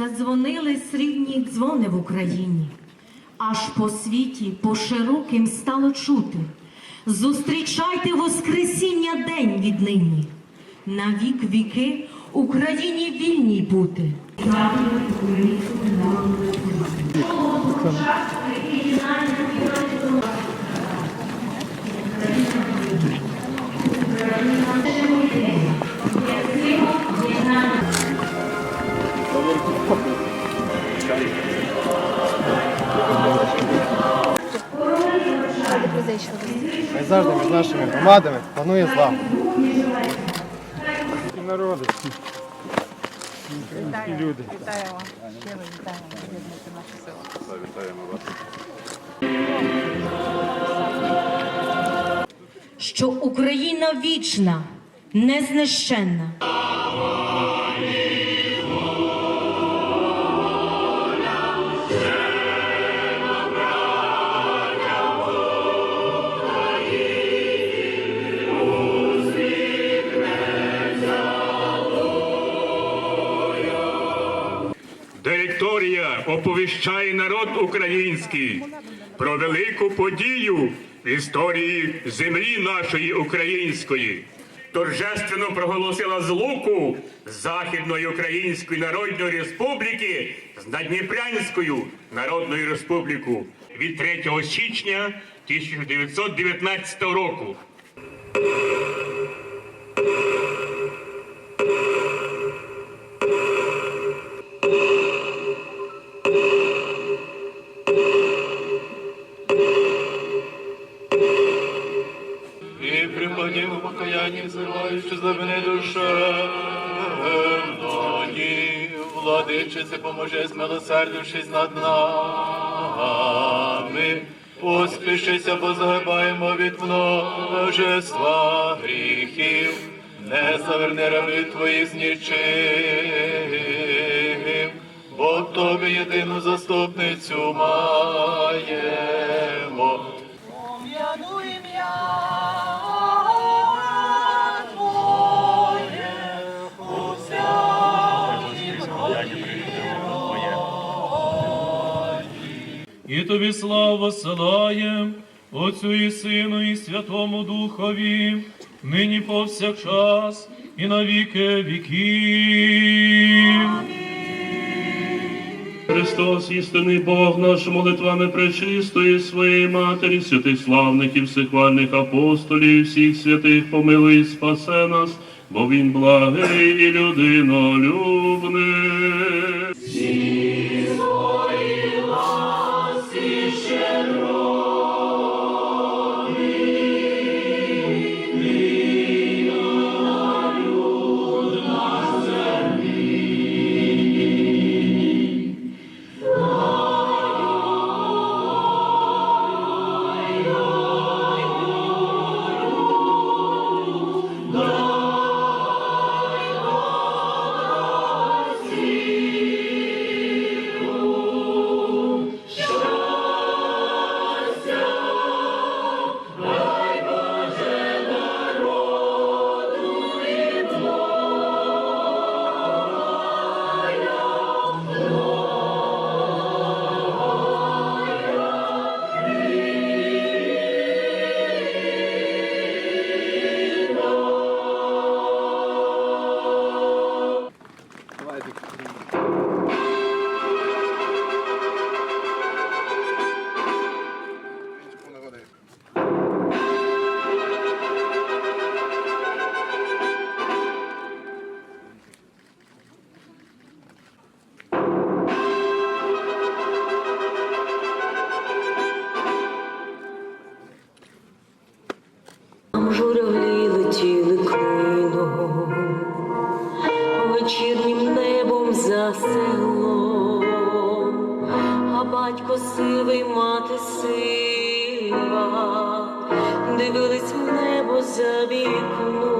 Задзвонили срібні дзвони в Україні, аж по світі по широким стало чути. Зустрічайте Воскресіння день віднині. На вік віки Україні вільній бути. Ми завжди між нашими громадами панує зла. І народи. Українські люди. Вітаємо. Щиро вітаємо. Наше село. що Україна вічна, незнищенна. Директорія оповіщає народ український про велику подію в історії землі нашої української. Торжественно проголосила злуку Західної Української Народної Республіки з Надніпрянською Народною Республікою від 3 січня 1919 року. Взиваючи за мене душа. Ноні, владичице, поможи, змилосердившись над нами. Поспішися, бо загибаємо від множества гріхів. Не заверни раби твоїх з нічим, бо тобі єдину заступницю маємо. Тобі славу силаєм, Отцю і Сину, і Святому Духові, нині повсякчас, і на віки віків. Христос, істинний Бог наш, молитвами пречистої своєї Матері, святих славників, всехвальних апостолів, всіх святих помилуй, спасе нас, бо Він благий і людинолюбний. Батько сивий, мати сива, дивились в небо за вікном,